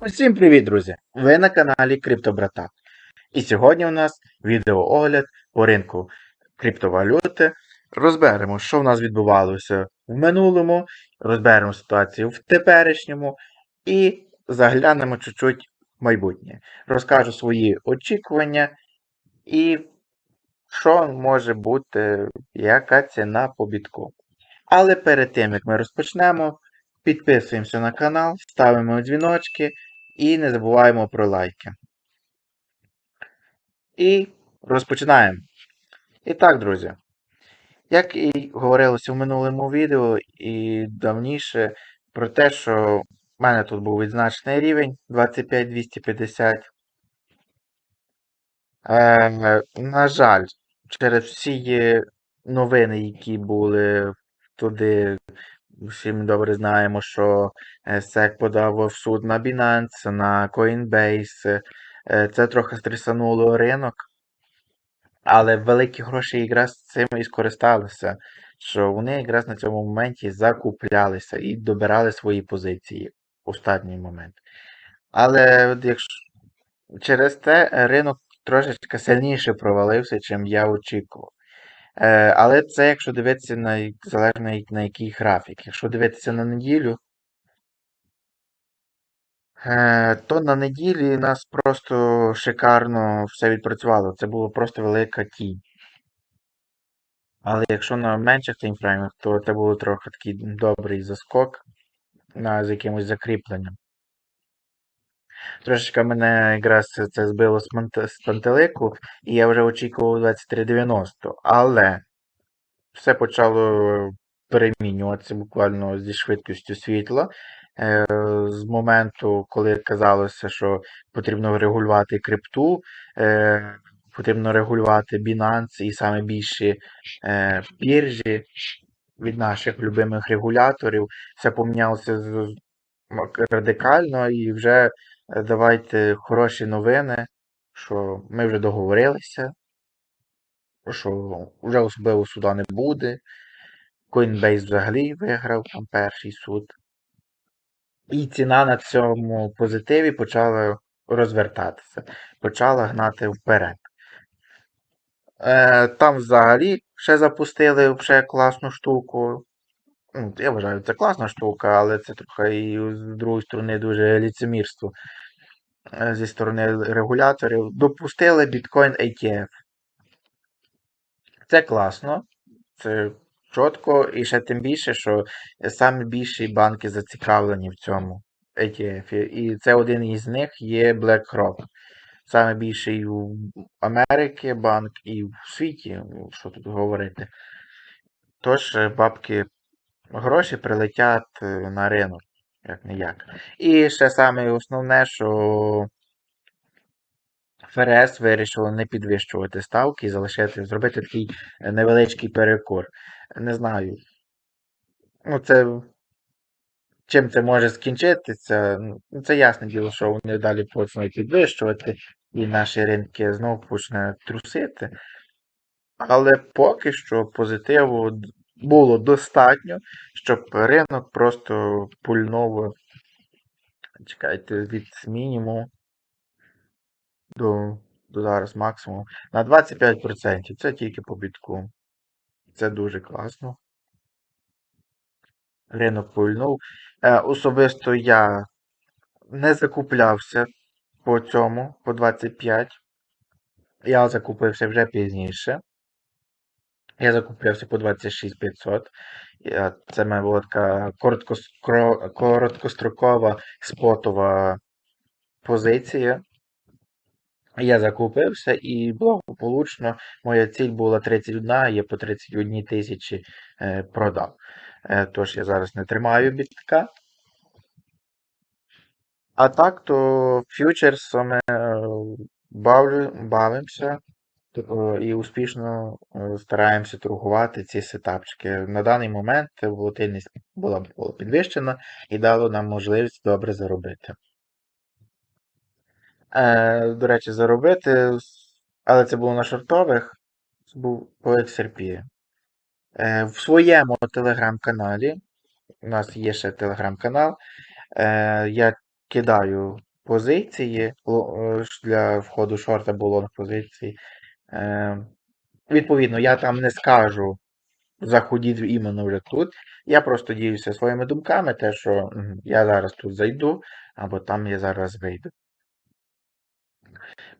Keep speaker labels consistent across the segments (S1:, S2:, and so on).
S1: Усім привіт, друзі! Ви на каналі Криптобрата. І сьогодні у нас відеоогляд по ринку криптовалюти. Розберемо, що в нас відбувалося в минулому, розберемо ситуацію в теперішньому і заглянемо чуть-чуть в майбутнє. Розкажу свої очікування і що може бути, яка ціна по бітку. Але перед тим, як ми розпочнемо, підписуємося на канал, ставимо дзвіночки і не забуваємо про лайки. І розпочинаємо. І так, друзі. Як і говорилося в минулому відео і давніше, про те, що в мене тут був відзначений рівень 25250. Е, на жаль, через всі новини, які були туди, всі ми добре знаємо, що е, SEC подав в суд на Binance, на Coinbase. Е, Це трохи стресануло ринок. Але великі гроші якраз цим і скористалися, що вони якраз на цьому моменті закуплялися і добирали свої позиції в останній момент. Але якщо через те ринок трошечки сильніше провалився, чим я очікував. Е, але це якщо дивитися на залежно на який графік. Якщо дивитися на неділю, е, то на неділі нас просто шикарно все відпрацювало. Це було просто велика тінь. Але якщо на менших таймфреймах, то це було трохи такий добрий заскок на, з якимось закріпленням. Трошечки мене якраз це збило з пантелику, і я вже очікував 23.90. Але все почало перемінюватися буквально зі швидкістю світла. Е, З моменту, коли казалося, що потрібно регулювати крипту, е, потрібно регулювати Binance і саме більші е, біржі від наших любимих регуляторів, все помінялося радикально і вже давайте хороші новини, що ми вже договорилися, що вже особливо суда не буде. Coinbase взагалі виграв там перший суд. І ціна на цьому позитиві почала розвертатися, почала гнати вперед. Е, там взагалі ще запустили ще класну штуку. Ну, я вважаю, це класна штука, але це трохи і з другої сторони дуже ліцемірство е, зі сторони регуляторів. Допустили Bitcoin ETF. Це класно, це чітко, і ще тим більше, що саме більші банки зацікавлені в цьому ETF. І це один із них є BlackRock. Саме більший у Америки банк і в світі, що тут говорити. Тож е, бабки гроші прилетять е, на ринок, як не як. І ще саме основне, що ФРС вирішило не підвищувати ставки і залишити, зробити такий е, невеличкий перекур. Не знаю. Ну, це. Чим це може скінчитися? Ну, це ясне діло, що вони далі почнуть підвищувати, і наші ринки знову почне трусити. Але поки що позитиву було достатньо, щоб ринок просто пульнув, чекайте, від мінімуму до, до зараз максимум на 25%. Це тільки по бітку. Це дуже класно. Ринок пульнув. Е, особисто я не закуплявся по цьому, по 25. Я закупився вже пізніше. Я закуплявся по 26500. Це мене була така короткострокова спотова позиція. Я закупився і благополучно моя ціль була 31, я по 31 тисячі е, продав. Е, тож я зараз не тримаю бітка. А так, то фьючерсами е, бавлю, бавимося і успішно е, стараємося торгувати ці сетапчики. На даний момент волатильність була, підвищена і дало нам можливість добре заробити. Е, до речі, заробити. Але це було на шортових, це був по XRP. Е, в своєму телеграм-каналі, у нас є ще телеграм-канал, е, я кидаю позиції е, для входу шорта або лонг позиції. Е, відповідно, я там не скажу заходіть іменно вже тут. Я просто ділюся своїми думками, те, що я зараз тут зайду, або там я зараз вийду.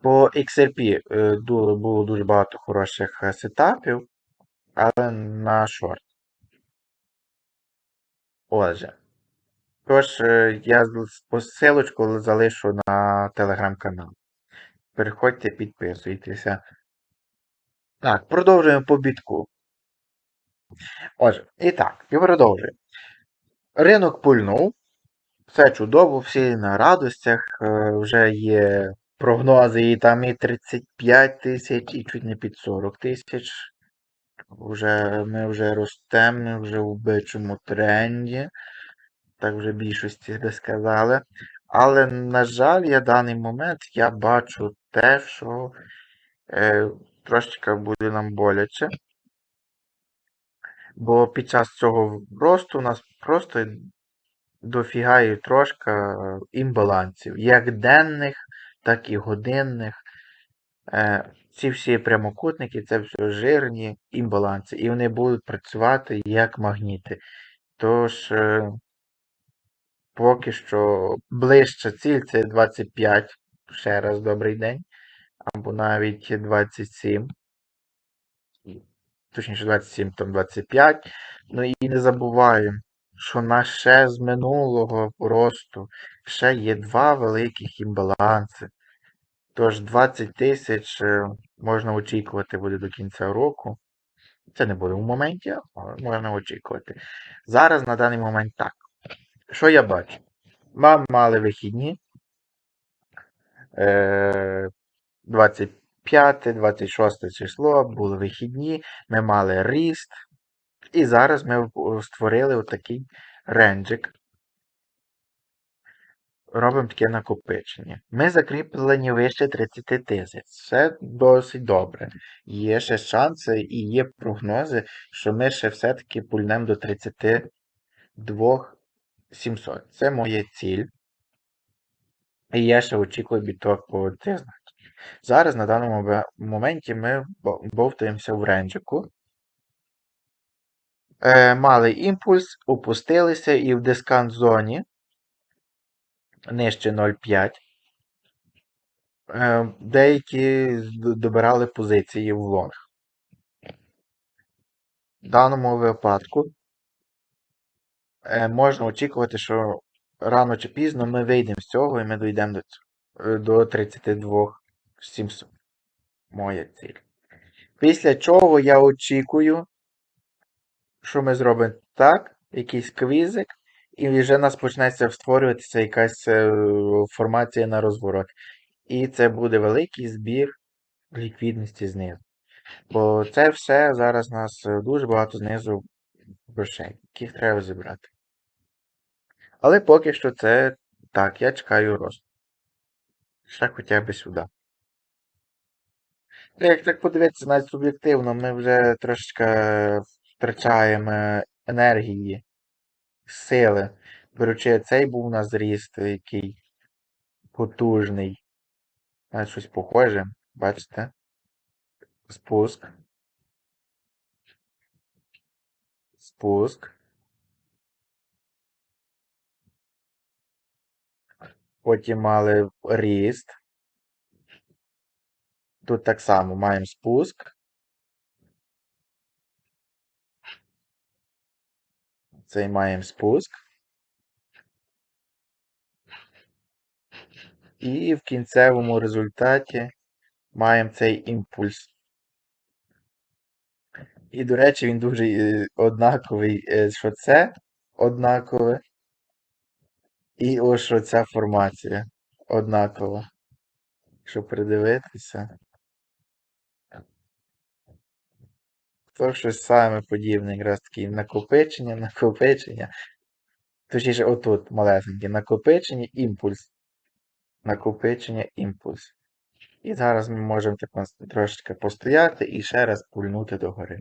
S1: По XRP е, було дуже багато хороших е, сетапів, але на шорт. Отже. Тож, я посилочку залишу на телеграм-канал. Переходьте, підписуйтеся. Так, продовжуємо по бітку. Отже, і так, і продовжуємо. Ринок пульнув. Все чудово, всі на радостях. е, Вже є прогнози і там і 35 тисяч, і чуть не під 40 тисяч. Вже, ми вже ростемо, ми вже в бичому тренді. Так вже більшості би сказали. Але, на жаль, я даний момент я бачу те, що е, трошечки буде нам боляче. Бо під час цього росту у нас просто дофіга і трошки е, імбалансів, як денних, так і годинних. Е, ці всі прямокутники це все жирні імбаланси, і вони будуть працювати як магніти. Тож, е, поки що ближча ціль це 25, ще раз добрий день, або навіть 27. Точніше 27, там 25. Ну і не забуваємо, що на ще з минулого росту ще є два великих імбаланси. Тож 20 тисяч е, можна очікувати буде до кінця року. Це не буде в моменті, але можна очікувати. Зараз на даний момент так. Що я бачу? Ми мали вихідні. Е, 25-26 число були вихідні, ми мали ріст. І зараз ми створили отакий ренджик. Робимо таке накопичення. Ми закріплені вище 30 тисяч. Все досить добре. Є ще шанси і є прогнози, що ми ще все-таки пульнемо до 32 700. Це моя ціль. І я ще очікую біток по значеннях. Зараз на даному моменті ми бовтаємося в ренджику. Е, мали імпульс, опустилися і в дискант зоні нижче 0,5. Е, деякі добирали позиції в лонг. В даному випадку е, можна очікувати, що рано чи пізно ми вийдемо з цього і ми дійдемо до, е, до 32 700. Моя ціль. Після чого я очікую, що ми зробимо так, якийсь квізик, і вже у нас почнеться створюватися якась е, формація на розворот. І це буде великий збір ліквідності знизу. Бо це все зараз у нас е, дуже багато знизу грошей, яких треба зібрати. Але поки що це так, я чекаю росту. Ще хоча б сюди. Як так подивитися, навіть суб'єктивно, ми вже трошечки втрачаємо енергії, сили. Беручи, цей був у нас зріст, який потужний. Навіть щось похоже, бачите? Спуск. Спуск. Потім мали ріст. Тут так само маємо спуск. Цей маємо спуск. І в кінцевому результаті маємо цей імпульс. І, до речі, він дуже е, однаковий, е, що це однакове. І ось що ця формація однакова. Якщо придивитися. То щось саме подібне, якраз таки накопичення, накопичення. Точніше, отут малесеньке накопичення, імпульс. Накопичення, імпульс. І зараз ми можемо типу, трошечки постояти і ще раз пульнути догори.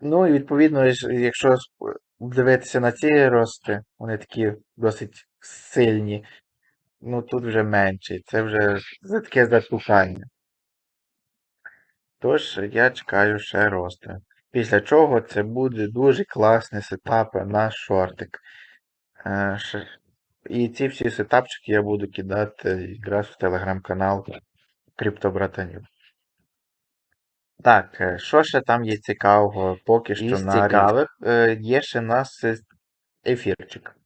S1: Ну і відповідно, якщо дивитися на ці рости, вони такі досить сильні. Ну тут вже менше. Це вже таке затухання. Тож я чекаю ще рости. Після чого це буде дуже класний сетап на шортик. Е, І ці всі сетапчики я буду кидати якраз в телеграм-канал Криптобратанів. Так, е, що ще там є цікавого поки що
S2: Із
S1: на
S2: цікавих,
S1: е, є ще в нас ефірчик.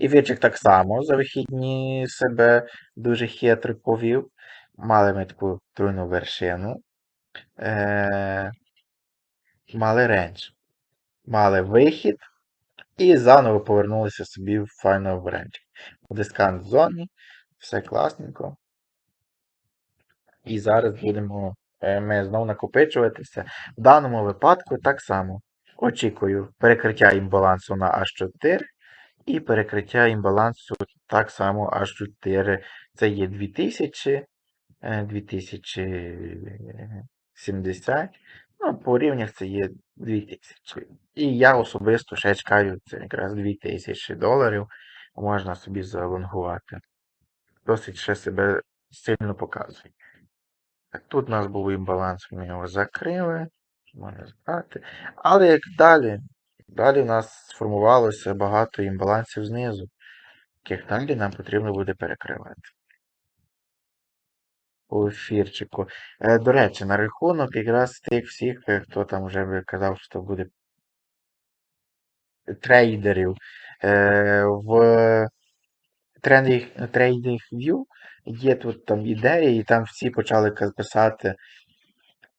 S1: Ефірчик так само за вихідні себе дуже хитро повів. Мали ми таку тройну вершину. Е, мали рендж. Мали вихід і заново повернулися собі в в рендж. Дискант в зоні, все класненько. І зараз будемо е, ми знову накопичуватися. В даному випадку так само. Очікую перекриття імбалансу на H4 і перекриття імбалансу так само H4. Це є 2000, е, 2070. Ну, по рівнях це є 2000. І я особисто ще чекаю, це якраз 2000 доларів. Можна собі залонгувати. Досить ще себе сильно показує. Так, тут у нас був імбаланс, ми його закрили. Можна збирати. Але як далі? Далі в нас сформувалося багато імбалансів знизу, яких далі нам потрібно буде перекривати. По ефірчику. Е, до речі, на рахунок якраз тих всіх, е, хто там вже казав, що буде трейдерів. Е, в Trading View є тут там ідеї, і там всі почали писати.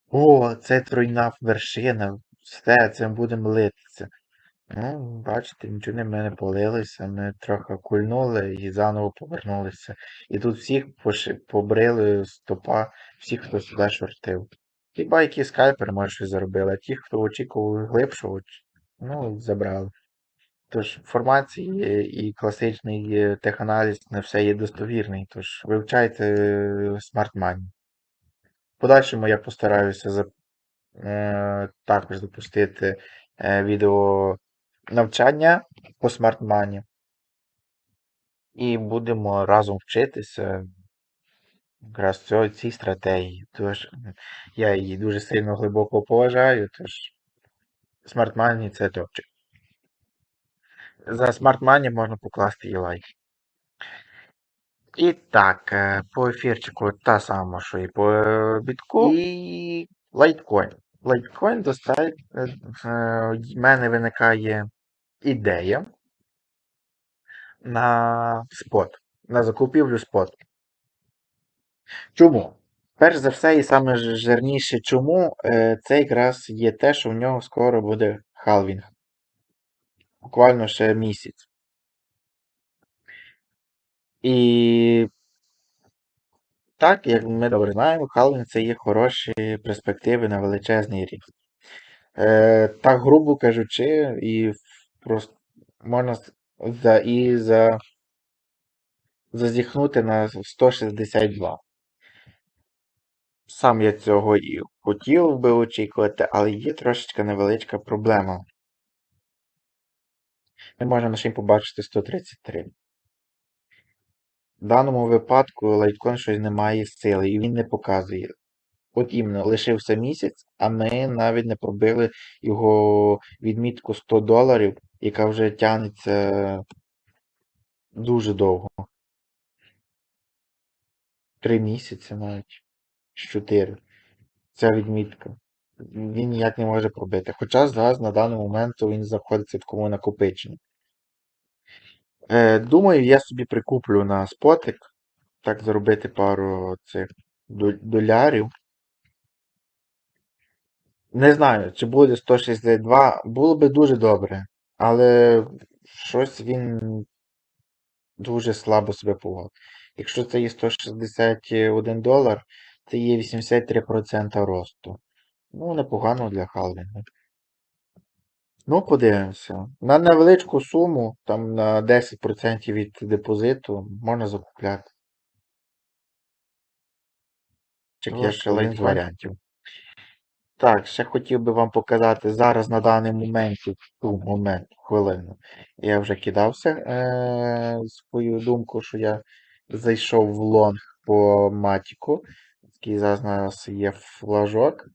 S1: О, це тройна вершина, все, це будемо литися. Ну, бачите, нічого не ми не полилися, ми трохи кульнули і заново повернулися. І тут всіх поши- побрили стопа, всіх, хто сюди шортив. Хіба які скайпери, може, щось заробили, а ті, хто очікував глибшого, ну, забрали. Тож інформації і класичний теханаліз не все є достовірний, тож вивчайте е, Money. В подальшому я постараюся за, е, також запустити відео навчання по Money. І будемо разом вчитися якраз цій стратегії. Тож я її дуже сильно глибоко поважаю, тож Money це топчик. За Money можна покласти і лайк. І так, е, по ефірчику та сама, що і по е, бітку. І лайткоін. Лайткоін достать. е, В мене виникає ідея на спот. На закупівлю спот. Чому? Перш за все, і саме жирніше чому, е, це якраз є те, що в нього скоро буде халвінг. Буквально ще місяць. І так, як ми добре знаємо, халвінг це є хороші перспективи на величезний ріст. Е, так, грубо кажучи, і просто можна за, і за, зазіхнути на 162. Сам я цього і хотів би очікувати, але є трошечка невеличка проблема. Ми можемо лише побачити 133. В даному випадку лайткоін щось не має сили і він не показує. От іменно лишився місяць, а ми навіть не пробили його відмітку 100 доларів, яка вже тягнеться дуже довго. Три місяці навіть. Чотири. Ця відмітка. Він ніяк не може пробити. Хоча зараз на даний момент він знаходиться в такому накопиченні. Е, думаю, я собі прикуплю на спотик. Так заробити пару цих долярів. Не знаю, чи буде 162. Було би дуже добре. Але щось він дуже слабо себе поводить. Якщо це є 161 долар, це є 83% росту. Ну, непогано для халвінгу. Ну, подивимося. На невеличку суму, там на 10% від депозиту, можна закупляти. Чек є ще варіантів. Так, ще хотів би вам показати зараз на даний момент, момент, хвилину. Я вже кидався е- свою думку, що я зайшов в лонг по матіку. Такий зараз у нас є флажок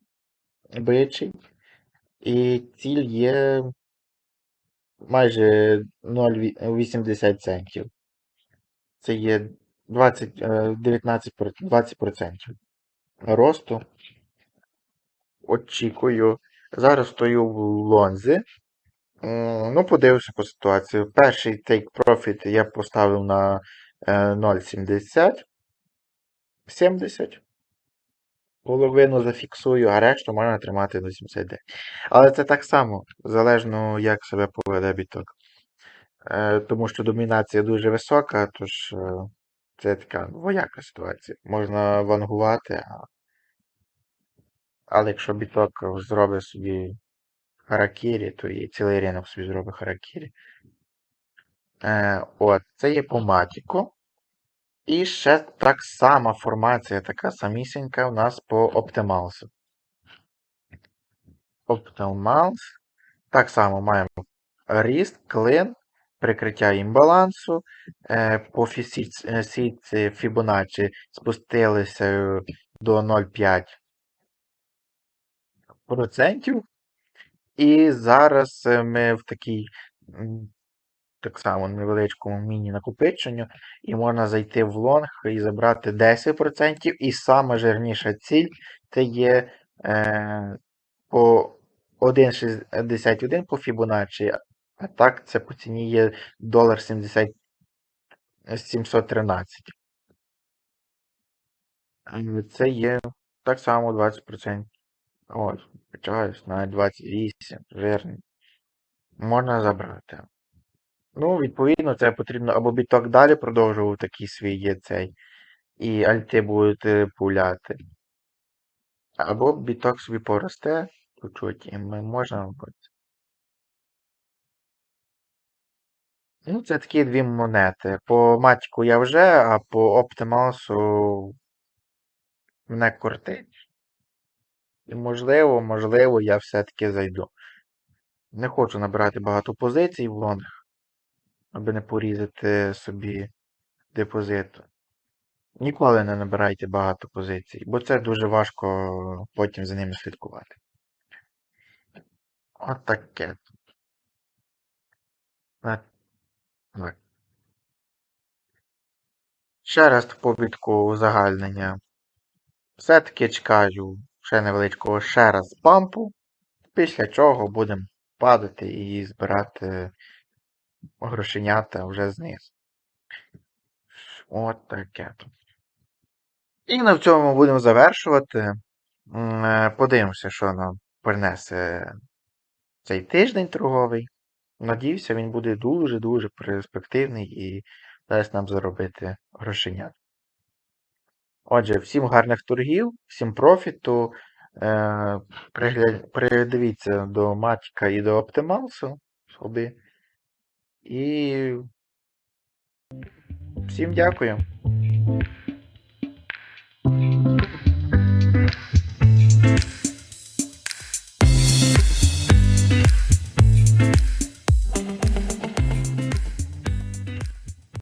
S1: бичий. І ціль є майже 0,80 центів. Це є 20, е, 19, 20% росту. Очікую. Зараз стою в лонзі. Ну, подивився по ситуації. Перший take profit я поставив на е, 0,70. 70. Половину зафіксую, а решту можна тримати до 79. Але це так само, залежно як себе поведе біток. Е, тому що домінація дуже висока, тож е, це така двояка ситуація. Можна вангувати, а... але якщо біток зробить собі харакірі, то і цілий ринок собі зробить харакірі. Е, от, це є по матіку. І ще так сама формація, така самісінька у нас по Optimals. Optimals. Так само маємо ріст, клин, прикриття імбалансу. Е, По е, сітці Fibonacci спустилися до 0,5%. І зараз е, ми в такій так само невеличкому міні-накопиченню, і можна зайти в лонг і забрати 10%. І сама жирніша ціль це є е, по 1,61 по Fibonacci, а так це по ціні є долар 70 713. Е, Це є так само 20%. Ось, почалось навіть 28, жирний. Можна забрати. Ну, відповідно, це потрібно або біток далі продовжував такий свій є цей, і альти будуть пуляти. Або біток собі поросте, чуть-чуть, і ми можна робити. Ну, це такі дві монети. По матіку я вже, а по Оптималсу мене кортить. І можливо, можливо, я все-таки зайду. Не хочу набирати багато позицій в лонг, аби не порізати собі депозит. Ніколи не набирайте багато позицій, бо це дуже важко потім за ними слідкувати. От таке. Так. Так. Ще раз побітку узагальнення. Все-таки чекаю ще невеличкого ще раз пампу, після чого будемо падати і збирати грошенята вже знизу. От таке. І на цьому будемо завершувати. Е, Подивимося, що нам принесе цей тиждень торговий. Надіюся, він буде дуже-дуже перспективний і дасть нам заробити грошенят. Отже, всім гарних торгів, всім профіту. Е, до Матіка і до Оптималсу собі. І всім дякую.